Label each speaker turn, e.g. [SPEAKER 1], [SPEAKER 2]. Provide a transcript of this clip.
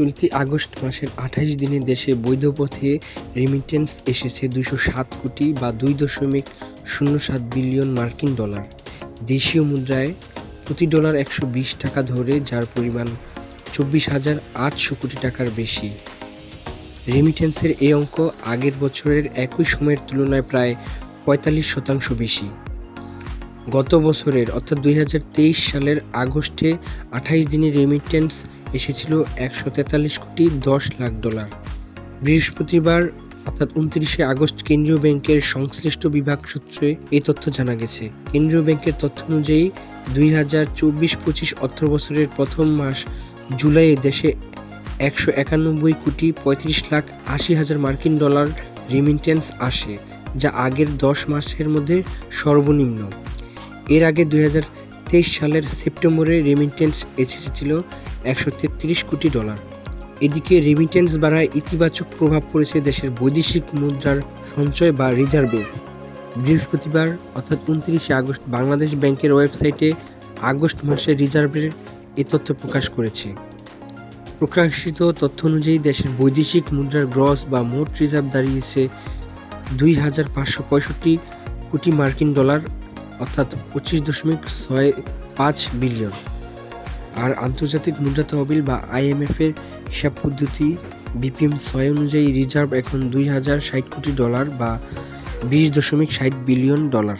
[SPEAKER 1] চলতি আগস্ট মাসের আঠাইশ দিনে দেশে বৈধ পথে রেমিটেন্স এসেছে দুশো সাত কোটি বা দুই দশমিক শূন্য সাত বিলিয়ন মার্কিন ডলার। দেশীয় মুদ্রায় প্রতি ডলার একশো বিশ টাকা ধরে, যার পরিমাণ চব্বিশ হাজার আটশো কোটি টাকার বেশি। রেমিটেন্সের এই অঙ্ক আগের বছরের একই সময়ের তুলনায় প্রায় পঁয়তাল্লিশ শতাংশ বেশি। গত বছরের, অর্থাৎ দুই হাজার তেইশ সালের আগস্টে আঠাইশ দিনে রেমিটেন্স এসেছিল একশো তেতাল্লিশ কোটি দশ লাখ ডলার। বৃহস্পতিবার, অর্থাৎ উনত্রিশে আগস্ট, কেন্দ্রীয় ব্যাংকের সংশ্লিষ্ট বিভাগ সূত্রে এই তথ্য জানা গেছে। কেন্দ্রীয় ব্যাংকের তথ্য অনুযায়ী, দুই হাজার চব্বিশ পঁচিশ অর্থ বছরের প্রথম মাস জুলাইয়ে দেশে একশো একানব্বই কোটি পঁয়ত্রিশ লাখ আশি হাজার মার্কিন ডলার রেমিটেন্স আসে, যা আগের দশ মাসের মধ্যে সর্বনিম্ন। এর আগে দুই হাজার তেইশ সালের সেপ্টেম্বরে রেমিটেন্স এসেছিল একশো তেত্রিশ কোটি ডলার এদিকে রেমিটেন্স বাড়ায় ইতিবাচক প্রভাব পড়েছে দেশের বৈদেশিক মুদ্রার সঞ্চয় বা রিজার্ভে বৃহস্পতিবার অর্থাৎ উনত্রিশে আগস্ট বাংলাদেশ ব্যাংকের ওয়েবসাইটে আগস্ট মাসে রিজার্ভের এ তথ্য প্রকাশ করেছে। প্রকাশিত তথ্য অনুযায়ী দেশের বৈদেশিক মুদ্রার গ্রস বা মোট রিজার্ভ দাঁড়িয়েছে দুই হাজার পাঁচশো পঁয়ষট্টি কোটি মার্কিন ডলার অর্থাৎ পঁচিশ দশমিক ছয় পাঁচ বিলিয়ন। আর আন্তর্জাতিক মুদ্রা তহবিল বা আইএমএফ এর হিসাব পদ্ধতি বিপিএম ছয় অনুযায়ী রিজার্ভ এখন দুই হাজার ষাট কোটি ডলার বা বিশ দশমিক ষাট বিলিয়ন ডলার।